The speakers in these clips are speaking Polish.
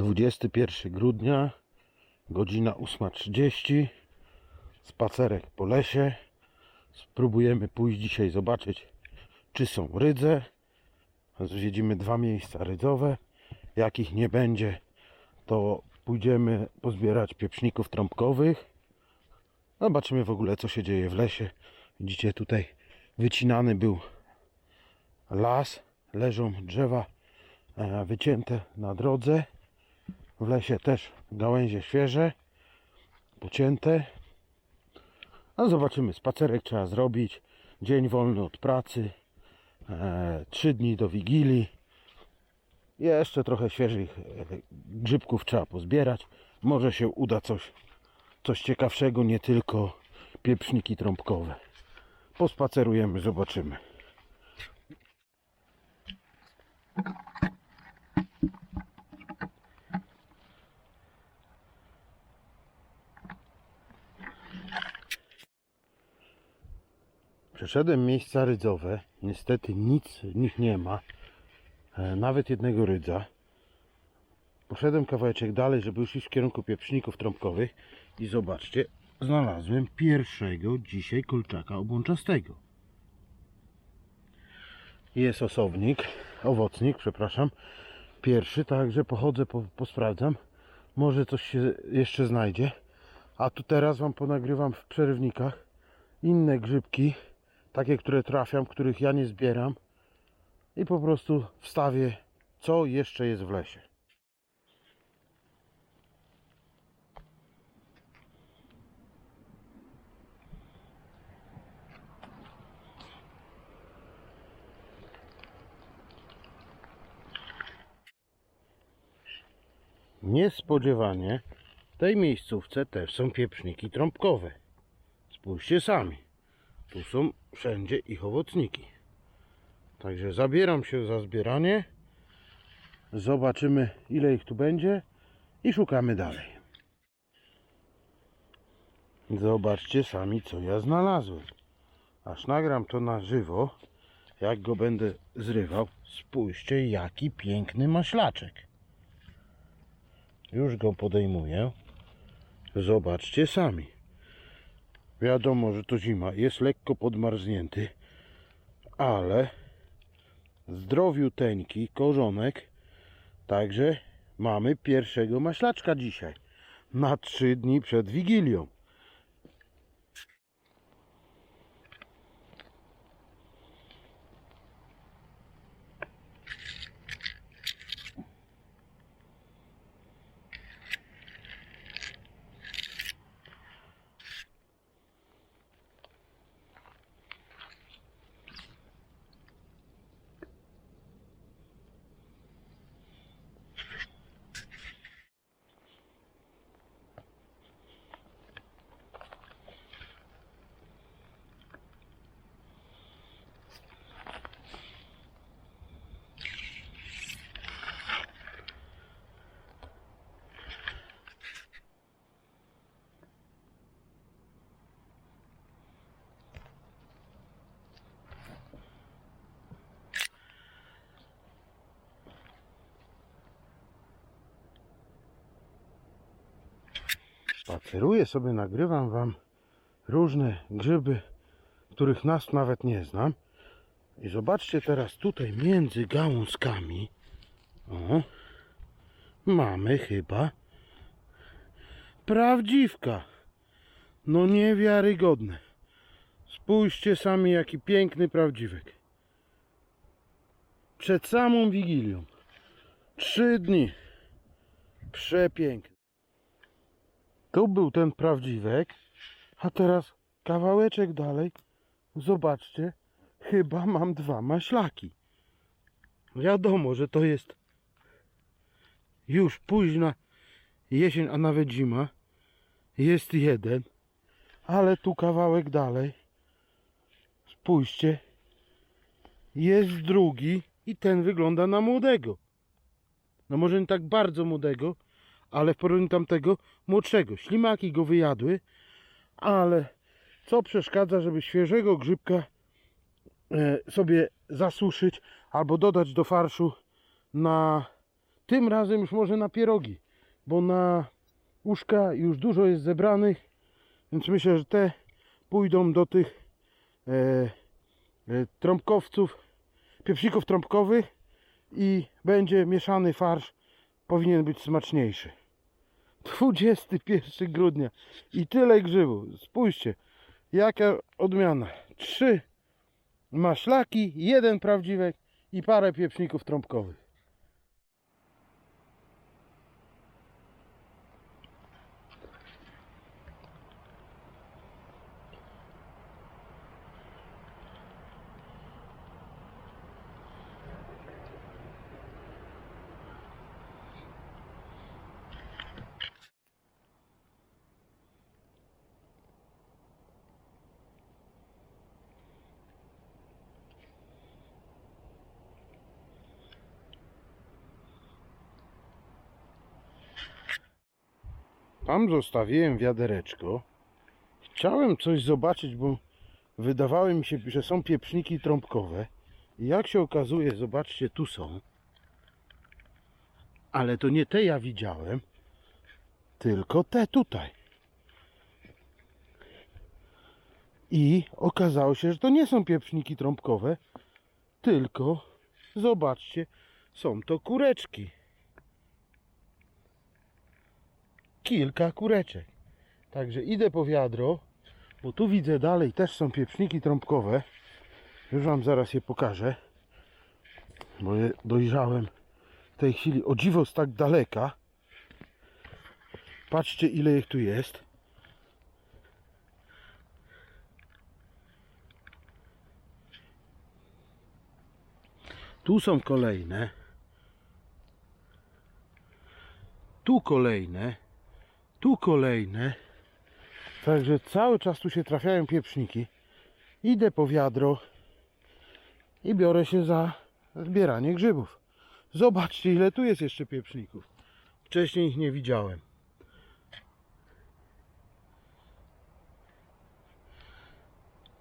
21 grudnia, godzina 8.30. Spacerek po lesie. Spróbujemy pójść dzisiaj zobaczyć, czy są rydze. Zwiedzimy dwa miejsca rydzowe. Jak ich nie będzie, to pójdziemy pozbierać pieprzników trąbkowych. Zobaczymy w ogóle, co się dzieje w lesie. Widzicie, tutaj wycinany był las. Leżą drzewa e, wycięte na drodze. W lesie też gałęzie świeże, pocięte. No zobaczymy, spacerek trzeba zrobić. Dzień wolny od pracy. E, trzy dni do Wigilii. Jeszcze trochę świeżych e, grzybków trzeba pozbierać. Może się uda coś, coś ciekawszego, nie tylko pieprzniki trąbkowe. Pospacerujemy, zobaczymy. Przeszedłem miejsca rydzowe. Niestety nic w nich nie ma. E, Nawet jednego rydza. Poszedłem kawałeczek dalej, żeby już iść w kierunku pieprzników trąbkowych. I zobaczcie, znalazłem pierwszego dzisiaj kolczaka obłączastego. Jest osobnik, owocnik, przepraszam. Pierwszy, także pochodzę, po, posprawdzam. Może coś się jeszcze znajdzie. A tu teraz Wam ponagrywam w przerywnikach inne grzybki, takie, które trafiam, których ja nie zbieram i po prostu wstawię, co jeszcze jest w lesie. Niespodziewanie w tej miejscówce też są pieprzniki trąbkowe. Spójrzcie sami. Tu są wszędzie ich owocniki. Także zabieram się za zbieranie. Zobaczymy ile ich tu będzie i szukamy dalej. Zobaczcie sami co ja znalazłem. Aż nagram to na żywo, jak go będę zrywał. Spójrzcie jaki piękny maślaczek. Już go podejmuję. Zobaczcie sami. Wiadomo, że to zima, jest lekko podmarznięty, ale zdrowiuteńki korzonek. Także mamy pierwszego maślaczka dzisiaj. Na trzy dni przed Wigilią. Spaceruję sobie, nagrywam Wam różne grzyby, których nazw nawet nie znam. I zobaczcie teraz tutaj między gałązkami. O, mamy chyba prawdziwka. No niewiarygodne. Spójrzcie sami jaki piękny prawdziwek. Przed samą Wigilią. Trzy dni. Przepiękny. Tu był ten prawdziwek, a teraz kawałeczek dalej. Zobaczcie, chyba mam dwa maślaki. Wiadomo, że to jest już późna jesień, a nawet zima. Jest jeden, ale tu kawałek dalej. Spójrzcie, jest drugi i ten wygląda na młodego. No może nie tak bardzo młodego, ale w porównaniu tamtego młodszego. Ślimaki go wyjadły, ale co przeszkadza, żeby świeżego grzybka e, sobie zasuszyć albo dodać do farszu na tym razem już może na pierogi, bo na uszka już dużo jest zebranych, więc myślę, że te pójdą do tych e, e, trąbkowców, pieprzników trąbkowych i będzie mieszany farsz, powinien być smaczniejszy. 21 grudnia i tyle grzybów. Spójrzcie, jaka odmiana. Trzy maślaki, jeden prawdziwek i parę pieprzników trąbkowych. Tam zostawiłem wiadereczko. Chciałem coś zobaczyć, bo wydawało mi się, że są pieprzniki trąbkowe. I jak się okazuje, zobaczcie, tu są. Ale to nie te ja widziałem, tylko te tutaj. I okazało się, że to nie są pieprzniki trąbkowe, tylko zobaczcie, są to kureczki. Kilka kureczek. Także idę po wiadro, bo tu widzę dalej też są pieprzniki trąbkowe. Już Wam zaraz je pokażę, bo je dojrzałem w tej chwili o dziwo z tak daleka. Patrzcie ile ich tu jest. Tu są kolejne. Tu kolejne. Tu kolejne. Także cały czas tu się trafiają pieprzniki. Idę po wiadro i biorę się za zbieranie grzybów. Zobaczcie ile tu jest jeszcze pieprzników. Wcześniej ich nie widziałem.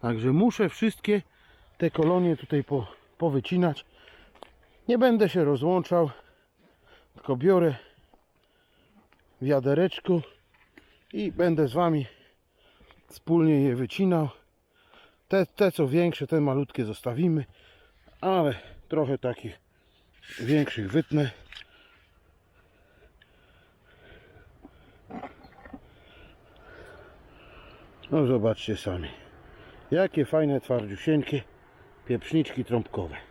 Także muszę wszystkie te kolonie tutaj po, powycinać. Nie będę się rozłączał, tylko biorę wiadereczku i będę z Wami wspólnie je wycinał. Te, te co większe, te malutkie zostawimy, ale trochę takich większych wytnę. No zobaczcie sami. Jakie fajne, twardziusieńkie pieprzniczki trąbkowe.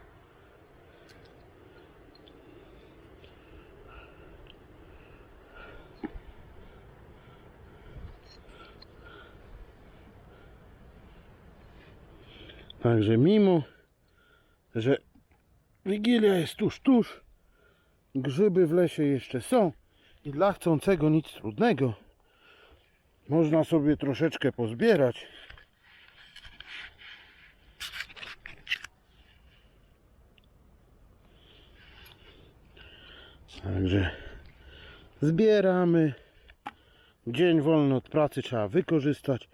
Także mimo, że Wigilia jest tuż, tuż, grzyby w lesie jeszcze są i dla chcącego nic trudnego. Można sobie troszeczkę pozbierać. Także zbieramy. Dzień wolny od pracy trzeba wykorzystać.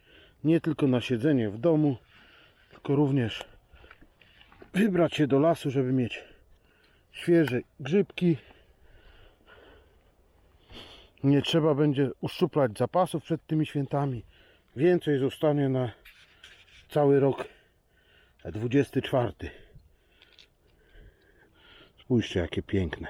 Nie tylko na siedzenie w domu tylko również wybrać się do lasu, żeby mieć świeże grzybki. Nie trzeba będzie uszczuplać zapasów przed tymi świętami. Więcej zostanie na cały rok 24. Spójrzcie jakie piękne.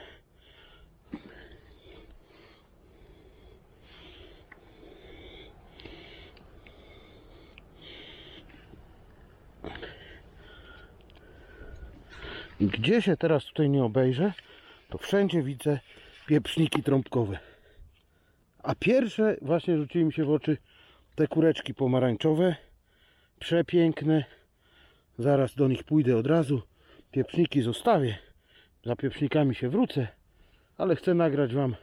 I Gdzie się teraz tutaj nie obejrzę, to wszędzie widzę pieprzniki trąbkowe. A pierwsze właśnie rzuciły mi się w oczy te kureczki pomarańczowe. Przepiękne. Zaraz do nich pójdę od razu. Pieprzniki zostawię. Za pieprznikami się wrócę. Ale chcę nagrać Wam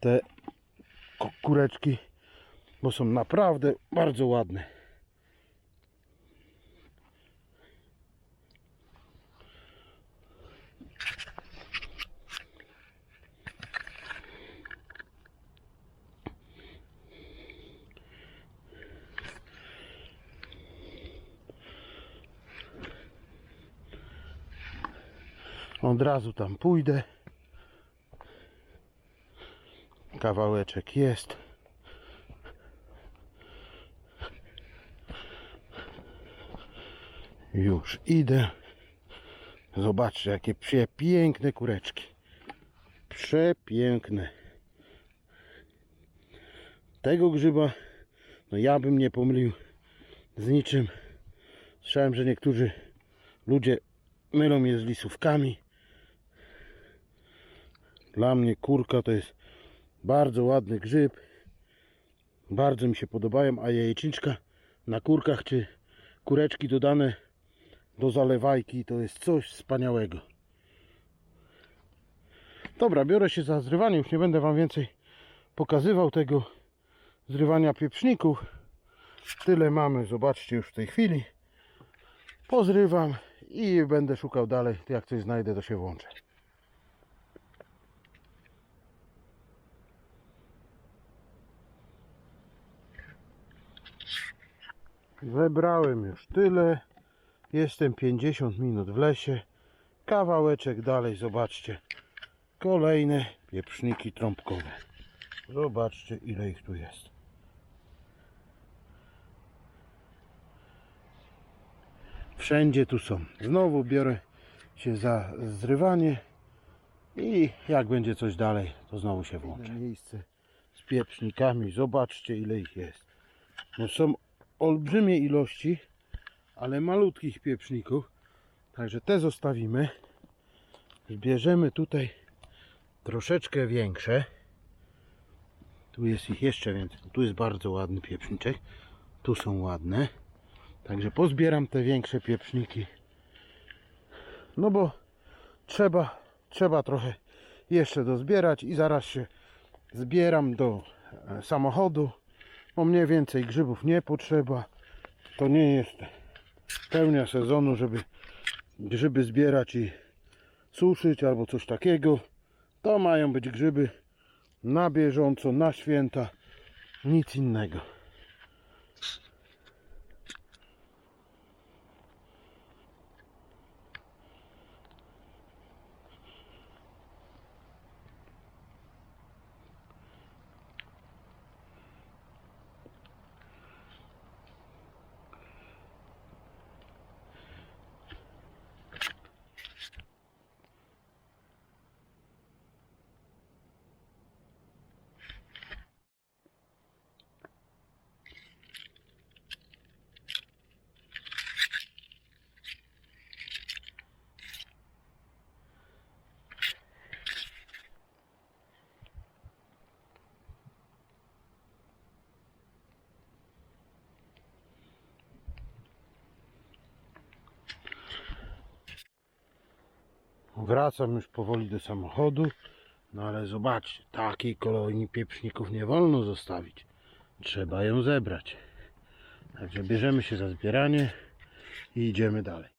te ku- kureczki, bo są naprawdę bardzo ładne. Od razu tam pójdę. kawałeczek jest. Już idę. Zobaczcie, jakie przepiękne kureczki. Przepiękne. Tego grzyba, no ja bym nie pomylił z niczym. Słyszałem, że niektórzy ludzie mylą je z lisówkami. Dla mnie kurka to jest bardzo ładny grzyb. Bardzo mi się podobają, a jajeczniczka na kurkach czy kureczki dodane do zalewajki to jest coś wspaniałego. Dobra, biorę się za zrywanie, już nie będę Wam więcej pokazywał tego zrywania pieprzników. Tyle mamy, zobaczcie już w tej chwili. Pozrywam i będę szukał dalej. Jak coś znajdę, to się włączę. Zebrałem już tyle. Jestem 50 minut w lesie. Kawałeczek dalej, zobaczcie. Kolejne pieprzniki trąbkowe. Zobaczcie ile ich tu jest. Wszędzie tu są. Znowu biorę się za zrywanie i jak będzie coś dalej, to znowu się włączę. Miejsce z pieprznikami. Zobaczcie ile ich jest. No są olbrzymie ilości, ale malutkich pieprzników. Także te zostawimy. Zbierzemy tutaj troszeczkę większe. Tu jest ich jeszcze więcej. Tu jest bardzo ładny pieprzniczek. Tu są ładne. Także pozbieram te większe pieprzniki. No bo trzeba, trzeba trochę jeszcze dozbierać i zaraz się zbieram do e, samochodu. Bo mnie więcej grzybów nie potrzeba. To nie jest pełnia sezonu, żeby grzyby zbierać i suszyć albo coś takiego. To mają być grzyby na bieżąco, na święta, nic innego. Wracam już powoli do samochodu. No ale zobaczcie, takiej kolonii pieprzników nie wolno zostawić. Trzeba ją zebrać. Także bierzemy się za zbieranie i idziemy dalej.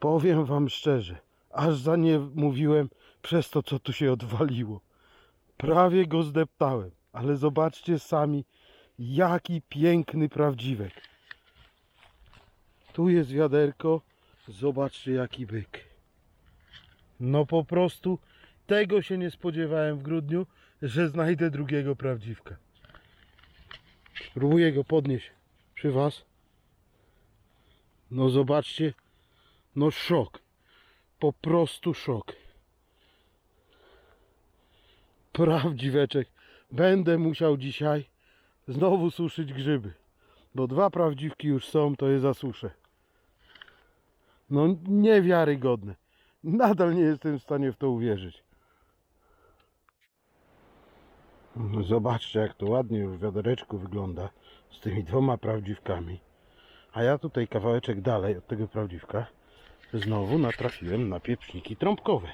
Powiem wam szczerze, aż za nie mówiłem przez to, co tu się odwaliło. Prawie go zdeptałem, ale zobaczcie sami, jaki piękny prawdziwek. Tu jest wiaderko, zobaczcie jaki byk. No po prostu tego się nie spodziewałem w grudniu, że znajdę drugiego prawdziwka. Spróbuję go podnieść przy was. No zobaczcie, no szok. Po prostu szok. Prawdziweczek. Będę musiał dzisiaj znowu suszyć grzyby. Bo dwa prawdziwki już są, to je zasuszę. No niewiarygodne. Nadal nie jestem w stanie w to uwierzyć. Zobaczcie jak to ładnie już w wiadereczku wygląda z tymi dwoma prawdziwkami. A ja tutaj kawałeczek dalej od tego prawdziwka znowu natrafiłem na pieprzniki trąbkowe.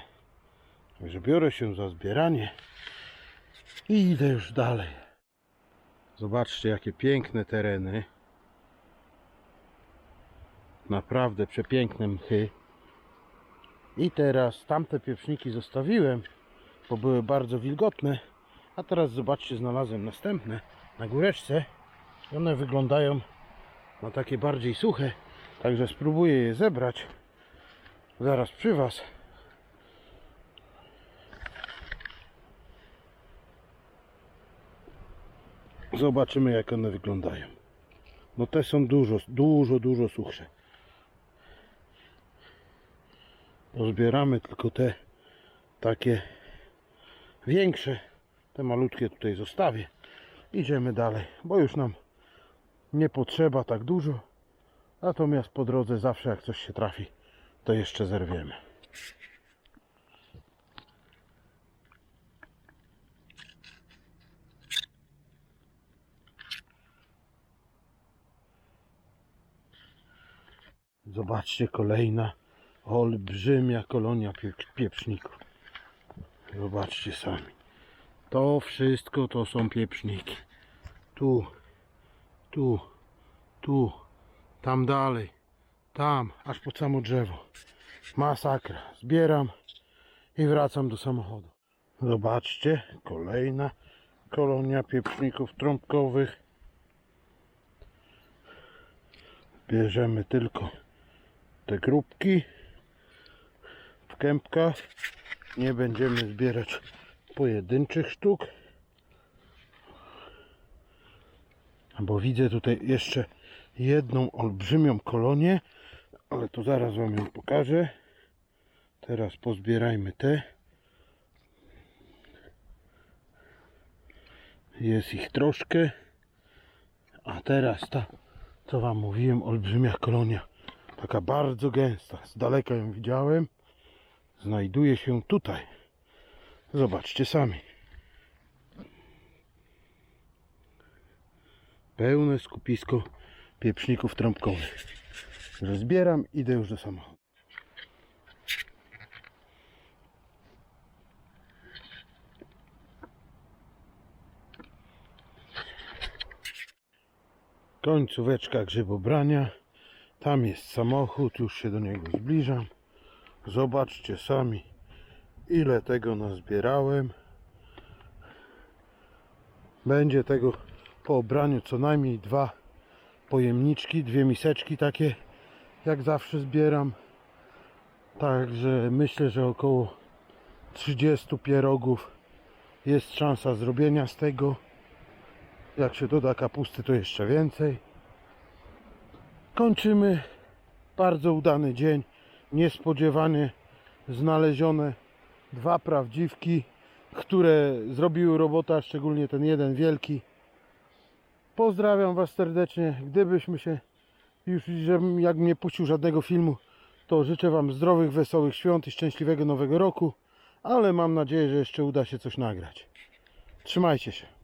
Także biorę się za zbieranie i idę już dalej. Zobaczcie jakie piękne tereny. Naprawdę przepiękne mchy. I teraz tamte pieprzniki zostawiłem, bo były bardzo wilgotne. A teraz zobaczcie, znalazłem następne na góreczce. I One wyglądają na takie bardziej suche. Także spróbuję je zebrać zaraz przy Was. Zobaczymy jak one wyglądają. No te są dużo, dużo, dużo suchsze. Pozbieramy tylko te takie większe. Te malutkie tutaj zostawię. Idziemy dalej, bo już nam nie potrzeba tak dużo. Natomiast po drodze zawsze jak coś się trafi, to jeszcze zerwiemy. Zobaczcie, kolejna olbrzymia kolonia pie pieprzników. Zobaczcie sami. To wszystko to są pieprzniki. Tu, tu, tu, tam dalej, tam, aż pod samo drzewo. Masakra. Zbieram i wracam do samochodu. Zobaczcie, kolejna kolonia pieprzników trąbkowych. Bierzemy tylko te grupki w kępkach. Nie będziemy zbierać pojedynczych sztuk. Bo widzę tutaj jeszcze jedną olbrzymią kolonię, ale to zaraz Wam ją pokażę. Teraz pozbierajmy te. Jest ich troszkę. A teraz ta, co Wam mówiłem, olbrzymia kolonia. Taka bardzo gęsta. Z daleka ją widziałem. Znajduje się tutaj. Zobaczcie sami. Pełne skupisko pieprzników trąbkowych. Że zbieram, idę już do samochodu. Końcóweczka grzybobrania. Tam jest samochód, już się do niego zbliżam. Zobaczcie sami, ile tego nazbierałem. Będzie tego po obraniu co najmniej dwa pojemniczki, dwie miseczki takie, jak zawsze zbieram. Także myślę, że około 30 pierogów jest szansa zrobienia z tego. Jak się doda kapusty, to jeszcze więcej. Kończymy. Bardzo udany dzień. Niespodziewanie znalezione dwa prawdziwki, które zrobiły robota, szczególnie ten jeden wielki. Pozdrawiam Was serdecznie. Gdybyśmy się już, żebym jak nie puścił żadnego filmu, to życzę Wam zdrowych, wesołych świąt i szczęśliwego nowego roku. Ale mam nadzieję, że jeszcze uda się coś nagrać. Trzymajcie się.